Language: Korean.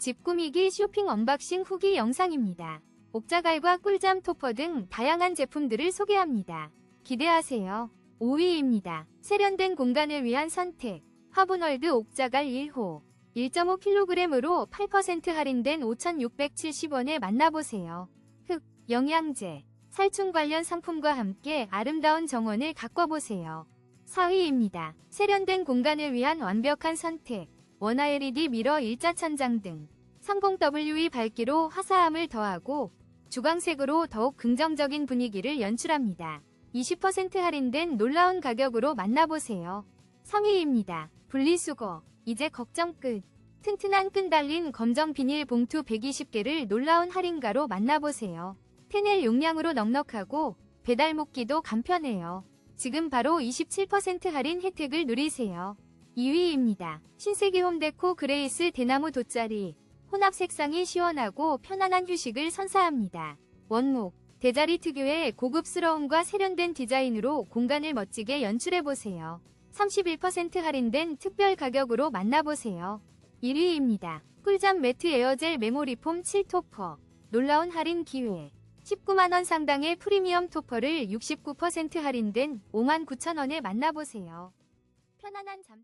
집 꾸미기 쇼핑 언박싱 후기 영상입니다. 옥자갈과 꿀잠 토퍼 등 다양한 제품들을 소개합니다. 기대하세요. 5위입니다. 세련된 공간을 위한 선택. 화분월드 옥자갈 1호. 1.5kg으로 8% 할인된 5,670원에 만나보세요. 흙, 영양제, 살충 관련 상품과 함께 아름다운 정원을 가꿔보세요. 4위입니다. 세련된 공간을 위한 완벽한 선택. 원화 LED 미러 일자 천장 등 30WE 밝기로 화사함을 더하고 주광색으로 더욱 긍정적인 분위기를 연출합니다. 20% 할인된 놀라운 가격으로 만나보세요. 3위입니다. 분리수거. 이제 걱정 끝. 튼튼한 끈 달린 검정 비닐 봉투 120개를 놀라운 할인가로 만나보세요. 테넬 용량으로 넉넉하고 배달 먹기도 간편해요. 지금 바로 27% 할인 혜택을 누리세요. 2위입니다. 신세계 홈데코 그레이스 대나무 돗자리. 혼합 색상이 시원하고 편안한 휴식을 선사합니다. 원목, 대자리 특유의 고급스러움과 세련된 디자인으로 공간을 멋지게 연출해보세요. 31% 할인된 특별 가격으로 만나보세요. 1위입니다. 꿀잠 매트 에어젤 메모리 폼 7토퍼. 놀라운 할인 기회. 19만원 상당의 프리미엄 토퍼를 69% 할인된 59,000원에 만나보세요. 편안한 잠